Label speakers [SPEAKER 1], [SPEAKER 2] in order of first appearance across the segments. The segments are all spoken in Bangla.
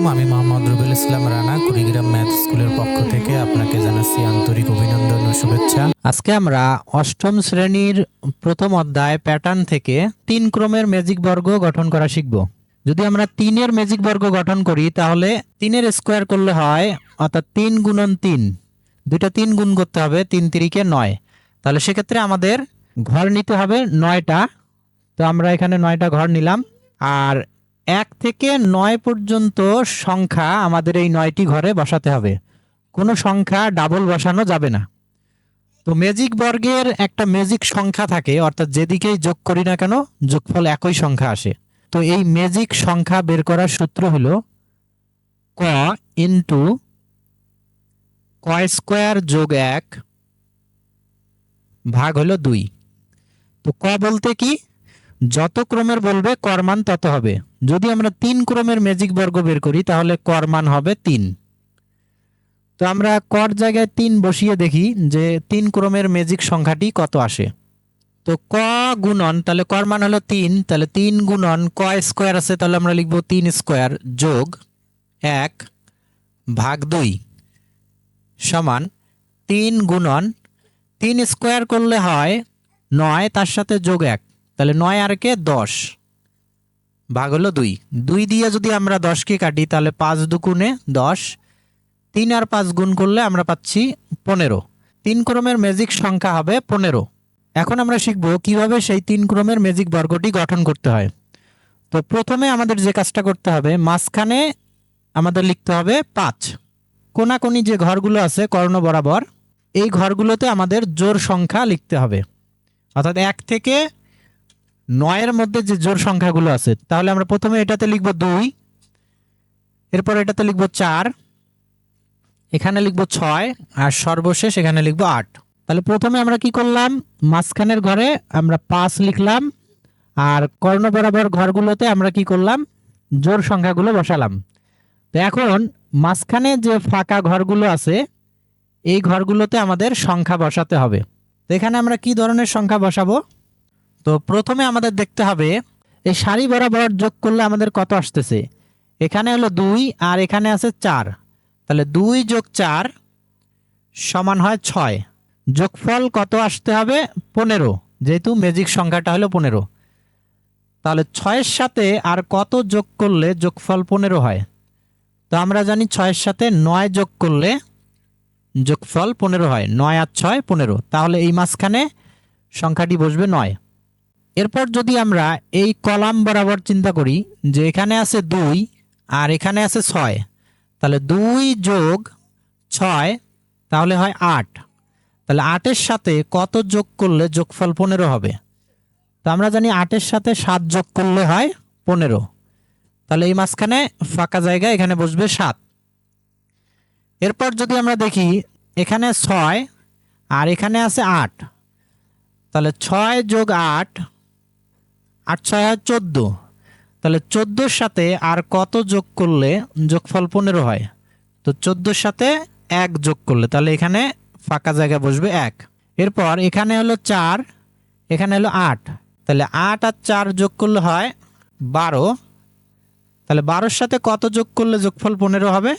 [SPEAKER 1] আলাইকুম আমি মোহাম্মদ রুবেল ইসলাম রানা, কুড়িগ্রাম ম্যাথ স্কুলের পক্ষ থেকে আপনাকে জানাচ্ছি আন্তরিক অভিনন্দন ও শুভেচ্ছা। আজকে আমরা অষ্টম শ্রেণির প্রথম অধ্যায় প্যাটার্ন থেকে তিন ক্রমের ম্যাজিক বর্গ গঠন করা শিখব। যদি আমরা তিনের ম্যাজিক বর্গ গঠন করি, তাহলে তিনের স্কোয়ার করলে হয়, অর্থাৎ তিন গুণন তিন। দুইটা তিন গুণ করতে হবে, তিন তিরিকে নয়। তাহলে সেক্ষেত্রে আমাদের ঘর নিতে হবে নয়টা। তো আমরা এখানে নয়টা ঘর নিলাম। আর এক থেকে নয় পর্যন্ত সংখ্যা আমাদের এই নয়টি ঘরে বসাতে হবে। কোনো সংখ্যা ডাবল বসানো যাবে না। তো ম্যাজিক বর্গের একটা ম্যাজিক সংখ্যা থাকে, অর্থাৎ যেদিকেই যোগ করি না কেন, যোগফল একই সংখ্যা আসে। তো এই ম্যাজিক সংখ্যা বের করার সূত্র হল ক ইন্টু ক স্কোয়ার যোগ এক ভাগ হলো দুই। তো ক বলতে কি? যত ক্রমের বলবে করমান তত হবে। যদি আমরা তিন ক্রমের ম্যাজিক বর্গ বের করি, তাহলে কর মান হবে তিন। তো আমরা কর জায়গায় তিন বসিয়ে দেখি যে তিন ক্রমের ম্যাজিক সংখ্যাটি কত আসে। তো ক গুণন, তাহলে কর মান হলো তিন, তাহলে তিন গুণন ক স্কোয়ার আছে, তাহলে আমরা লিখব তিন স্কোয়ার যোগ এক ভাগ দুই সমান তিন গুণন। তিন স্কোয়ার করলে হয় নয়, তার সাথে যোগ এক, তাহলে নয় আর কে দশ। ভাগ হলো দুই। দুই দিয়ে যদি আমরা দশকে কাটি, তাহলে পাঁচ দুগুণে দশ। তিন আর পাঁচ গুণ করলে আমরা পাচ্ছি পনেরো। তিন ক্রমের ম্যাজিক সংখ্যা হবে পনেরো। এখন আমরা শিখব কীভাবে সেই তিন ক্রমের ম্যাজিক বর্গটি গঠন করতে হয়। তো প্রথমে আমাদের যে কাজটা করতে হবে, মাঝখানে আমাদের লিখতে হবে পাঁচ। কোনাকুনি যে ঘরগুলো আছে, কর্ণ বরাবর, এই ঘরগুলোতে আমাদের জোর সংখ্যা লিখতে হবে। অর্থাৎ এক থেকে নয়ের মধ্যে যে জোর সংখ্যাগুলো আছে, তাহলে আমরা প্রথমে এটাতে লিখব দুই, এরপর এটাতে লিখব চার, এখানে লিখব ছয়, আর সর্বশেষ এখানে লিখব আট। তাহলে প্রথমে আমরা কি করলাম? মাঝখানের ঘরে আমরা পাঁচ লিখলাম, আর কর্ণ বরাবর ঘরগুলোতে আমরা কি করলাম? জোর সংখ্যাগুলো বসালাম। তো এখন মাঝখানে যে ফাঁকা ঘরগুলো আছে, এই ঘরগুলোতে আমাদের সংখ্যা বসাতে হবে। তো এখানে আমরা কি ধরনের সংখ্যা বসাবো? তো প্রথমে আমাদের দেখতে হবে, এই সারি বরাবর যোগ করলে আমাদের কত আসতেছে? এখানে হলো দুই আর এখানে আছে চার। তাহলে দুই যোগ চার সমান হয় ছয়। যোগফল কত আসতে হবে? পনেরো। যেহেতু ম্যাজিক সংখ্যাটা হলো পনেরো। তাহলে ছয়ের সাথে আর কত যোগ করলে যোগফল পনেরো হয়? তো আমরা জানি ছয়ের সাথে নয় যোগ করলে যোগফল পনেরো হয়। নয় আর ছয় পনেরো। তাহলে এই মাঝখানে সংখ্যাটি বসবে নয়। এরপর যদি আমরা এই কলাম বরাবর চিন্তা করি যে এখানে আছে দুই আর এখানে আছে ছয়, তাহলে দুই যোগ ছয়, তাহলে হয় আট। তাহলে আটের সাথে কত যোগ করলে যোগফল পনেরো হবে? তো আমরা জানি আটের সাথে সাত যোগ করলে হয় পনেরো। তাহলে এই মাঝখানে ফাঁকা জায়গা, এখানে বসবে সাত। এরপর যদি আমরা দেখি এখানে ছয় আর এখানে আছে আট, তাহলে ছয় যোগ আট আট, ছয় হয় চোদ্দ। তাহলে চোদ্দোর সাথে আর কত যোগ করলে যোগফল পনেরো হয়? তো চোদ্দোর সাথে এক যোগ করলে, তাহলে এখানে ফাঁকা জায়গা বসবে এক। এরপর এখানে হলো চার, এখানে হলো আট। তাহলে আট আর চার যোগ করলে হয় বারো। তাহলে বারোর সাথে কত যোগ করলে যোগফল পনেরো হবে?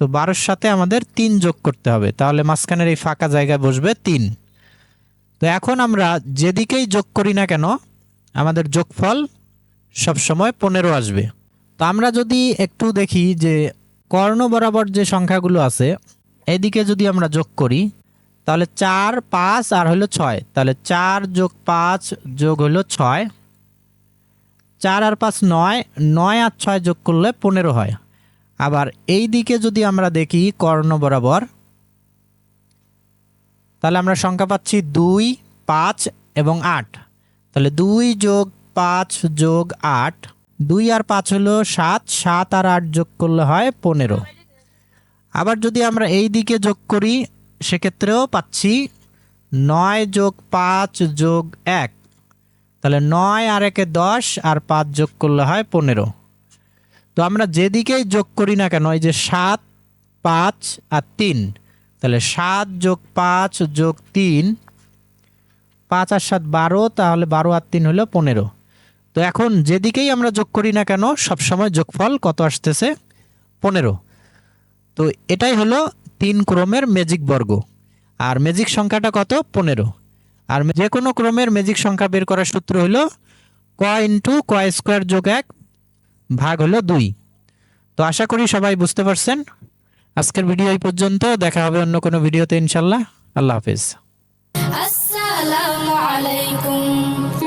[SPEAKER 1] তো বারোর সাথে আমাদের তিন যোগ করতে হবে। তাহলে মাঝখানের এই ফাঁকা জায়গায় বসবে তিন। তো এখন আমরা যেদিকেই যোগ করি না কেন আমাদের যোগফল সবসময় পনেরো আসবে। তো আমরা যদি একটু দেখি যে কর্ণ বরাবর যে সংখ্যাগুলো আছে, এদিকে যদি আমরা যোগ করি, তাহলে চার, পাঁচ আর হলো ছয়। তাহলে চার যোগ পাঁচ যোগ হলো ছয়। চার আর পাঁচ নয় নয় আর ছয় যোগ করলে পনেরো হয়। আবার এই দিকে যদি আমরা দেখি কর্ণ বরাবর, তাহলে আমরা সংখ্যা পাচ্ছি দুই, পাঁচ এবং আট। তাহলে দুই যোগ পাঁচ যোগ আট, দুই আর পাঁচ হলো সাত সাত আর আট যোগ করলে হয় পনেরো। আবার যদি আমরা এই দিকে যোগ করি, সেক্ষেত্রেও পাচ্ছি নয় যোগ পাঁচ যোগ এক। তাহলে নয় আর একে দশ আর পাঁচ যোগ করলে হয় পনেরো। তো আমরা যেদিকেই যোগ করি না কেন, এই যে সাত, পাঁচ আর তিন, তাহলে সাত যোগ পাঁচ যোগ তিন পাঁচ আর সাত বারো, তাহলে বারো আর তিন হলো পনেরো। তো এখন যেদিকেই আমরা যোগ করি না কেন, সবসময় যোগফল কত আসতেছে? পনেরো। তো এটাই হলো তিন ক্রমের ম্যাজিক বর্গ। আর ম্যাজিক সংখ্যাটা কত? পনেরো। আর যে কোনো ক্রমের ম্যাজিক সংখ্যা বের করার সূত্র হলো ক ইন্টু ক স্কোয়ার যোগ এক ভাগ হলো দুই। তো আশা করি সবাই বুঝতে পারছেন। আজকের ভিডিও এই পর্যন্ত। দেখা হবে অন্য কোনো ভিডিওতে ইনশাল্লাহ। আল্লাহ হাফিজ।
[SPEAKER 2] আসসালামু আলাইকুম।